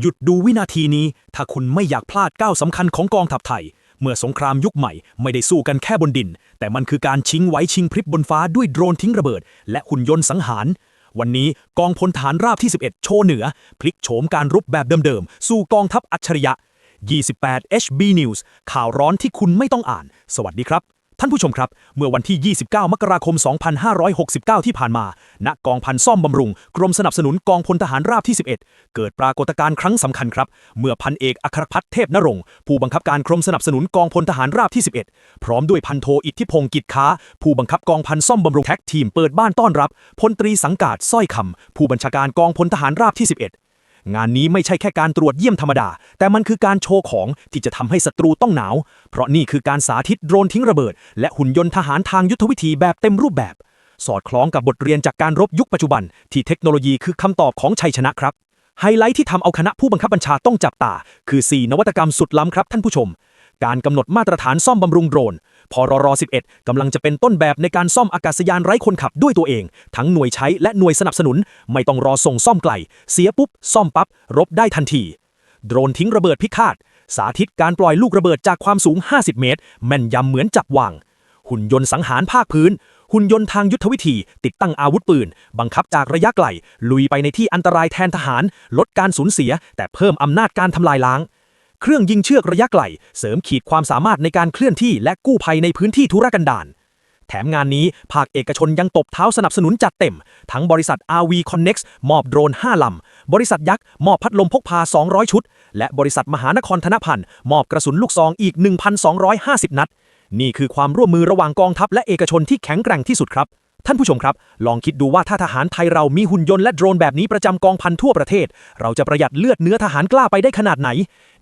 หยุดดูวินาทีนี้ ถ้าคุณไม่อยากพลาดก้าวสำคัญของกองทัพไทย เมื่อสงครามยุคใหม่ไม่ได้สู้กันแค่บนดิน แต่มันคือการชิงไหวชิงพริบบนฟ้าด้วยโดรนทิ้งระเบิด และหุ่นยนต์สังหาร วันนี้กองพลฐานราบที่ 11 โชว์เหนือ พลิกโฉมการรบแบบเดิมๆ สู่กองทัพอัจฉริยะ 28 HB News ข่าวร้อนที่คุณไม่ต้องอ่าน สวัสดีครับ ท่านผู้ชมครับ เมื่อวันที่ 29 มกราคม 2569 ที่ผ่านมา ณ กองพันซ่อมบำรุง กรมสนับสนุนกองพลทหารราบที่ 11 เกิดปรากฏการณ์ครั้งสำคัญครับ เมื่อพันเอกอัครพัฒน์เทพนรงค์ผู้บังคับการกรมสนับสนุนกองพลทหารราบที่ 11 พร้อมด้วยพันโทอิทธิพงศ์กิจค้า ผู้บังคับกองพันซ่อมบำรุงแท็กทีมเปิดบ้านต้อนรับพลตรีสังกาดสร้อยคำผู้บัญชาการกองพลทหารราบที่ 11 งานนี้ไม่ใช่แค่การตรวจเยี่ยมธรรมดา แต่มันคือการโชว์ของที่จะทำให้ศัตรูต้องหนาว เพราะนี่คือการสาธิตโดรนทิ้งระเบิด และหุ่นยนต์ทหารทางยุทธวิธีแบบเต็มรูปแบบ สอดคล้องกับบทเรียนจากการรบยุคปัจจุบัน ที่เทคโนโลยีคือคำตอบของชัยชนะครับไฮไลท์ที่ทำเอาคณะผู้บังคับบัญชาต้องจับตา คือ 4 นวัตกรรมสุดล้ำครับท่านผู้ชม การกำหนดมาตรฐานซ่อมบำรุงโดรน พรร11 กำลังจะเป็นต้นแบบในการซ่อมอากาศยานไร้คนขับด้วยตัวเอง ทั้งหน่วยใช้และหน่วยสนับสนุน ไม่ต้องรอส่งซ่อมไกล เสียปุ๊บ ซ่อมปั๊บ รบได้ทันที โดรนทิ้งระเบิดพิฆาต สาธิตการปล่อยลูกระเบิดจากความสูง 50 เมตร แม่นยำเหมือนจับวาง หุ่นยนต์สังหารภาคพื้น หุ่นยนต์ทางยุทธวิธี ติดตั้งอาวุธปืน บังคับจากระยะไกล ลุยไปในที่อันตรายแทนทหาร ลดการสูญเสีย แต่เพิ่มอำนาจการทำลายล้าง เครื่องยิงเชือกระยะไกล เสริมขีดความสามารถในการเคลื่อนที่และกู้ภัยในพื้นที่ทุรกันดารแถมงานนี้ภาคเอกชนยังตบเท้าสนับสนุนจัดเต็ม ทั้งบริษัท RV Connex มอบโดรน 5 ลำ บริษัทยักษ์ มอบพัดลมพกพา 200 ชุด และบริษัทมหานครธนพันธ์ มอบกระสุนลูกซองอีก 1,250 นัด นี่คือความร่วมมือระหว่างกองทัพและเอกชนที่แข็งแกร่งที่สุดครับ ท่านผู้ชมครับ ลองคิดดูว่าถ้าทหารไทยเรามีหุ่นยนต์และโดรนแบบนี้ประจำกองพันทั่วประเทศ เราจะประหยัดเลือดเนื้อทหารกล้าไปได้ขนาดไหน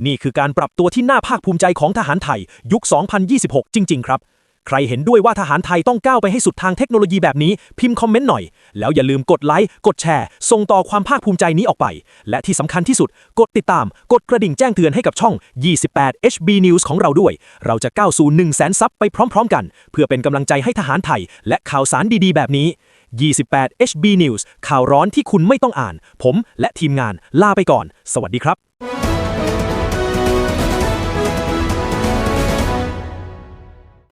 นี่คือการปรับตัวที่น่าภาคภูมิใจของทหารไทย ยุค 2026 จริง ๆ ครับ ใครเห็นด้วยว่าทหารไทยต้องก้าวไปให้สุดทางเทคโนโลยีแบบนี้พิมพ์คอมเมนต์หน่อย แล้วอย่าลืมกดไลค์ กดแชร์ ส่งต่อความภาคภูมิใจนี้ออกไป และที่สำคัญที่สุด กดติดตาม กดกระดิ่งแจ้งเตือนให้กับช่อง 28 HB News ของเราด้วย เราจะก้าวสู่1 0 0 0 0แสนซับไปพร้อม ๆ กัน เพื่อเป็นกำลังใจให้ทหารไทย และข่าวสารดีๆ แบบนี้ 28 HB News ข่าวร้อนที่คุณไม่ต้องอ่าน ผมและทีมงานลาไปก่อน สวัสดีครับ